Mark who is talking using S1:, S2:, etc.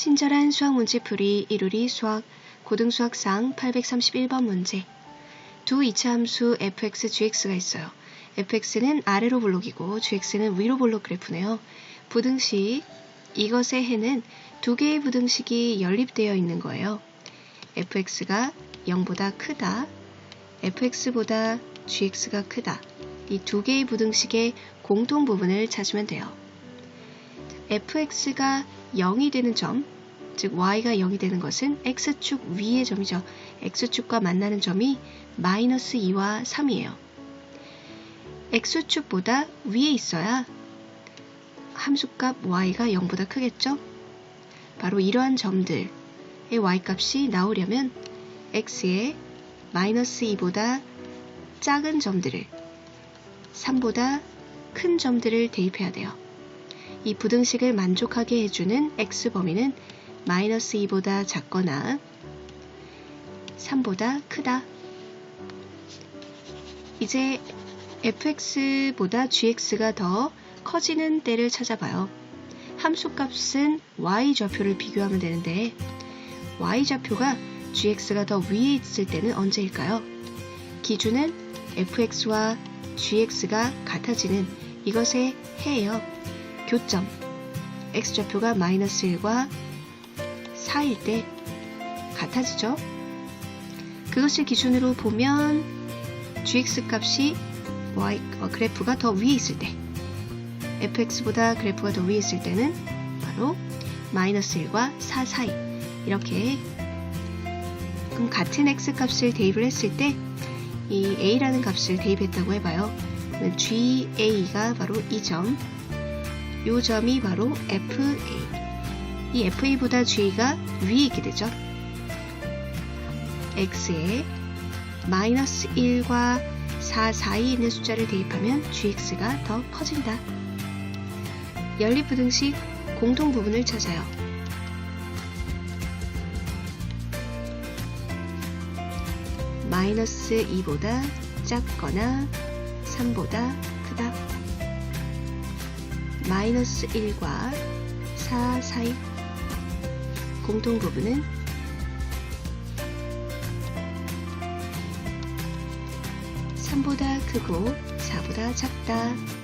S1: 친절한 수학 문제풀이 1우리 수학 고등수학상 831번 문제 두 이차 함수 fx, gx가 있어요. fx는 아래로 볼록이고 gx는 위로 볼록 그래프네요. 부등식 이것의 해는 두 개의 부등식이 연립되어 있는 거예요. fx가 0보다 크다. fx보다 gx가 크다. 이 두 개의 부등식의 공통 부분을 찾으면 돼요. Fx가 0이 되는 점, 즉 y가 0이 되는 것은 x축 위의 점이죠. x축과 만나는 점이 마이너스 2와 3이에요. x축보다 위에 있어야 함수값 y가 0보다 크겠죠? 바로 이러한 점들의 y값이 나오려면 x의 마이너스 2보다 작은 점들을 3보다 큰 점들을 대입해야 돼요. 이 부등식을 만족하게 해주는 x 범위는 마이너스 2보다 작거나 3보다 크다. 이제 fx보다 gx가 더 커지는 때를 찾아봐요. 함수값은 y좌표를 비교하면 되는데 y좌표가 gx가 더 위에 있을 때는 언제일까요? 기준은 fx와 gx가 같아지는 이것의 해예요. 교점 x좌표가 마이너스 1과 4일 때 같아지죠. 그것을 기준으로 보면 gx 값이 y 어, 그래프가 더 위에 있을 때 fx보다 그래프가 더 위에 있을 때는 바로 마이너스 1과 4 사이 이렇게 그럼 같은 x 값을 대입을 했을 때 이 a라는 값을 대입했다고 해봐요. ga가 바로 이 점, 이 점이 바로 fa. 이 fa보다 g가 위에 있게 되죠. x에 마이너스 1과 4 사이에 있는 숫자를 대입하면 gx가 더 커진다. 연립부등식 공통 부분을 찾아요. 마이너스 2보다 작거나 3보다 크다. 마이너스 1과 4 사이 공통 부분은 3보다 크고 4보다 작다.